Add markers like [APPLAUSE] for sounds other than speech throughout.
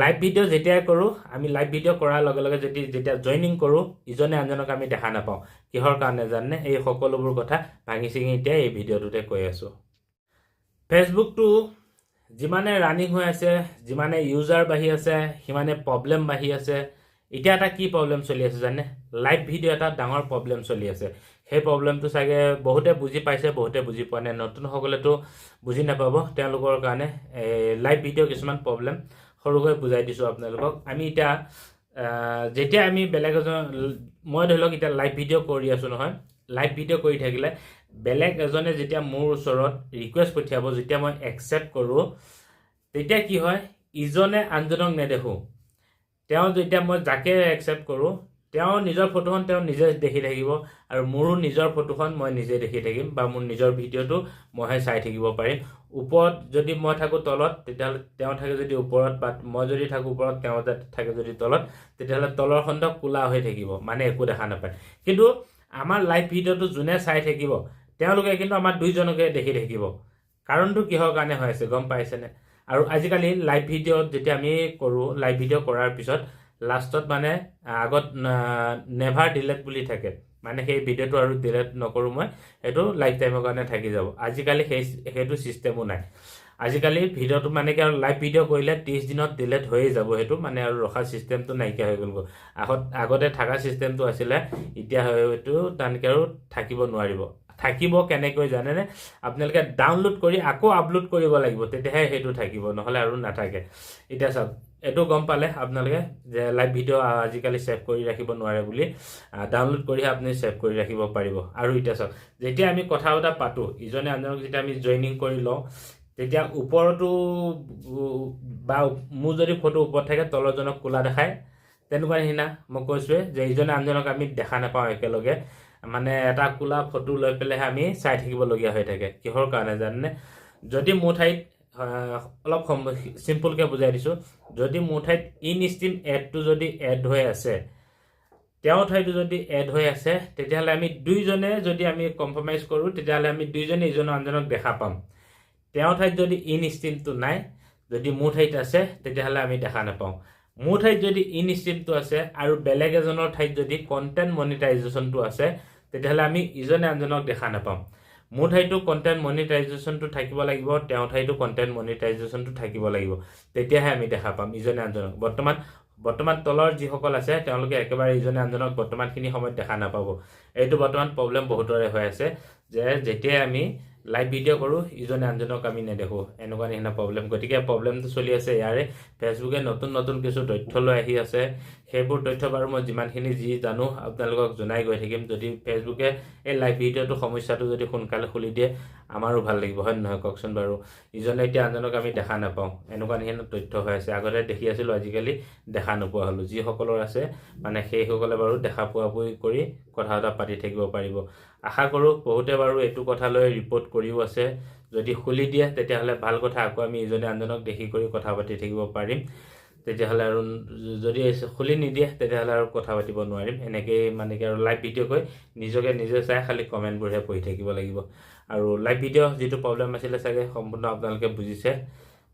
Live video যেতিয়াই কৰোঁ আমি লাইভ ভিডিঅ' কৰাৰ লগে লগে যদি যেতিয়া জইনিং কৰোঁ ইজনে আনজনক আমি দেখা নাপাওঁ। কিহৰ কাৰণে জানে এই সকলোবোৰ কথা ভাঙি চিঙি এতিয়া এই ভিডিঅ'টোতে কৈ আছোঁ। ফেচবুকটো যিমানে ৰানিং হৈ আছে যিমানে ইউজাৰ বাঢ়ি আছে সিমানে প্ৰব্লেম বাঢ়ি আছে। এতিয়া এটা কি প্ৰব্লেম চলি আছে জানে? লাইভ ভিডিঅ' এটা ডাঙৰ প্ৰব্লেম চলি আছে। সেই প্ৰব্লেমটো চাগে বহুতে বুজি পাইছে বহুতে বুজি পোৱা নাই। নতুনসকলেতো বুজি নাপাব। তেওঁলোকৰ কাৰণে লাইভ ভিডিঅ' কিছুমান প্ৰব্লেম সৰুকৈ বুজাই দিছোঁ আপোনালোকক। আমি এতিয়া যেতিয়া আমি বেলেগ এজন মই ধৰি লওক এতিয়া লাইভ ভিডিঅ' কৰি আছোঁ নহয় লাইভ ভিডিঅ' কৰি থাকিলে বেলেগ এজনে যেতিয়া মোৰ ওচৰত ৰিকুৱেষ্ট পঠিয়াব যেতিয়া মই একচেপ্ট কৰোঁ তেতিয়া কি হয় ইজনে আনজনক নেদেখোঁ। তেওঁ যেতিয়া মই যাকে একচেপ্ট কৰোঁ তেওঁ নিজৰ ফটোখন তেওঁ নিজে দেখি থাকিব আৰু মোৰো নিজৰ ফটোখন মই নিজে দেখি থাকিম বা মোৰ নিজৰ ভিডিঅ'টো মইহে চাই থাকিব পাৰিম। ওপৰত যদি মই থাকোঁ তলত তেতিয়াহ'লে তেওঁ থাকে যদি ওপৰত বা মই যদি থাকোঁ ওপৰত তেওঁ থাকে যদি তলত তেতিয়াহ'লে তলৰ খণ্ড কোলা হৈ থাকিব মানে একো দেখা নাপায়। কিন্তু আমাৰ লাইভ ভিডিঅ'টো যোনে চাই থাকিব তেওঁলোকে কিন্তু আমাৰ দুইজনকে দেখি থাকিব। কাৰণটো কিহৰ কাৰণে হৈ আছে গম পাইছেনে? আৰু আজিকালি লাইভ ভিডিঅ'ত যেতিয়া আমি কৰোঁ লাইভ ভিডিঅ' কৰাৰ পিছত লাষ্টত মানে আগত নেভাৰ ডিলেট বুলি থাকে। মানে সেই ভিডিঅ'টো আৰু ডিলেট নকৰোঁ মই, সেইটো লাইফ টাইমৰ কাৰণে থাকি যাব। আজিকালি সেই, সেইটো ছিষ্টেমো নাই। আজিকালি ভিডিঅ'টো মানে কি আৰু লাইভ ভিডিঅ' কৰিলে ত্ৰিছ দিনত ডিলেট হৈয়ে যাব সেইটো মানে আৰু ৰখা ছিষ্টেমটো নাইকিয়া হৈ গ'লগৈ। আগত, আগতে থকা ছিষ্টেমটো আছিলে, এতিয়া হয়তো তেনেকৈ আৰু থাকিব নোৱাৰিব। থাকিব কেনেকৈ জানেনে? আপোনালোকে ডাউনলোড কৰি আকৌ আপলোড কৰিব লাগিব, তেতিয়াহে সেইটো থাকিব, নহ'লে আৰু নাথাকে। এতিয়া চাওক, এইটো গম পালে আপোনালোকে যে লাইভ ভিডিঅ' আজিকালি ছেভ কৰি ৰাখিব নোৱাৰে বুলি ডাউনলোড কৰিহে আপুনি ছেভ কৰি ৰাখিব পাৰিব। আৰু এতিয়া চাওক, যেতিয়া আমি কথা বতৰা পাতোঁ, ইজনে আনজনক যেতিয়া আমি জইনিং কৰি লওঁ, তেতিয়া ওপৰতো বা মোৰ যদি ফটো ওপৰত থাকে, তলৰজনক কোলা দেখায়, তেনেকুৱা নিচিনা মই কৈছোঁৱে যে ইজনে আনজনক আমি দেখা নাপাওঁ একেলগে। মানে এটা কোলা ফটো লৈ পেলাইহে আমি চাই থাকিবলগীয়া হৈ থাকে। কিহৰ কাৰণে জানেনে? যদি মোৰ ঠাইত অলপ চিম্পুলকৈ বুজাই দিছোঁ। যদি মোৰ ঠাইত ইন ষ্ট্ৰীম এডটো যদি এড হৈ আছে, তেওঁৰ ঠাইতো যদি এড হৈ আছে, তেতিয়াহ'লে আমি দুইজনে যদি আমি কম্প্ৰমাইজ কৰোঁ, তেতিয়াহ'লে আমি দুইজনে ইজনে আনজনক দেখা পাম। তেওঁৰ ঠাইত যদি ইন ষ্ট্ৰীমটো নাই, যদি মোৰ ঠাইত আছে, তেতিয়াহ'লে আমি দেখা নাপাওঁ। মোৰ ঠাইত যদি ইন ষ্ট্ৰীমটো আছে আৰু বেলেগ এজনৰ ঠাইত যদি কণ্টেণ্ট মনিটাইজেশ্যনটো আছে তেতিয়াহ'লে আমি ইজনে আনজনক দেখা নাপাম। মোৰ ঠাইতো কণ্টেণ্ট মনিটাইজেশ্যনটো থাকিব লাগিব, তেওঁৰ ঠাইতো কণ্টেণ্ট মনিটাইজেশ্যনটো থাকিব লাগিব। তেতিয়াহে আমি দেখা পাম ইজনে আনজনক। বৰ্তমান বৰ্তমান তলৰ যিসকল আছে, তেওঁলোকে একেবাৰে ইজনে আনজনক বৰ্তমানখিনি সময়ত দেখা নাপাব। এইটো বৰ্তমান প্ৰব্লেম বহুতৰে হৈ আছে, যে যেতিয়াই আমি লাইভ ভিডিঅ' কৰোঁ, ইজনে আনজনক আমি নেদেখোঁ। এনেকুৱা নিচিনা প্ৰব্লেম গতিকে প্ৰব্লেমটো চলি আছে ইয়াৰে। ফেচবুকে নতুন নতুন কিছু তথ্য লৈ আহি আছে। সেইবোৰ তথ্য বাৰু মই যিমানখিনি যি জানো আপোনালোকক জনাই গৈ থাকিম। যদি ফেচবুকে এই লাইভ ভিডিঅ'টো সমস্যাটো যদি সোনকালে খুলি দিয়ে আমাৰো ভাল লাগিব হয় নহয় কওকচোন বাৰু? ইজনে এতিয়া আনজনক আমি দেখা নাপাওঁ। এনেকুৱা নিচিনা তথ্য হৈ আছে। আগতে দেখি আছিলোঁ আজিকালি দেখা নোপোৱা হ'লোঁ। যিসকলৰ আছে মানে সেইসকলে বাৰু দেখা পোৱা পোৱা কৰি কথা বতৰা পাতি থাকিব পাৰিব। আশা কৰোঁ বহুতে বাৰু এইটো কথা লৈ ৰিপৰ্ট কৰিও আছে। যদি খুলি দিয়ে তেতিয়াহ'লে ভাল কথা। আকৌ আমি ইজনে আনজনক দেখি কৰি কথা পাতি থাকিব পাৰিম। তেতিয়াহ'লে আৰু যদি খুলি নিদিয়ে তেতিয়াহ'লে আৰু কথা পাতিব নোৱাৰিম। এনেকেই মানে কি আৰু লাইভ ভিডিঅ' কৈ নিজকে নিজে চাই খালি কমেণ্টবোৰহে পঢ়ি থাকিব লাগিব। আৰু লাইভ ভিডিঅ' যিটো প্ৰব্লেম আছিলে চাগে সম্পূৰ্ণ আপোনালোকে বুজিছে।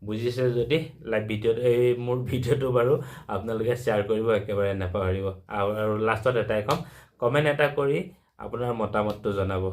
বুজিছে যদি লাইভ ভিডিঅ'ত এই মোৰ [LAUGHS] ভিডিঅ'টো বাৰু আপোনালোকে শ্বেয়াৰ কৰিব একেবাৰে নাপাহৰিব। আৰু আৰু লাষ্টত এটাই ক'ম কমেণ্ট এটা কৰি আপোনাৰ মতামতটো জনাব।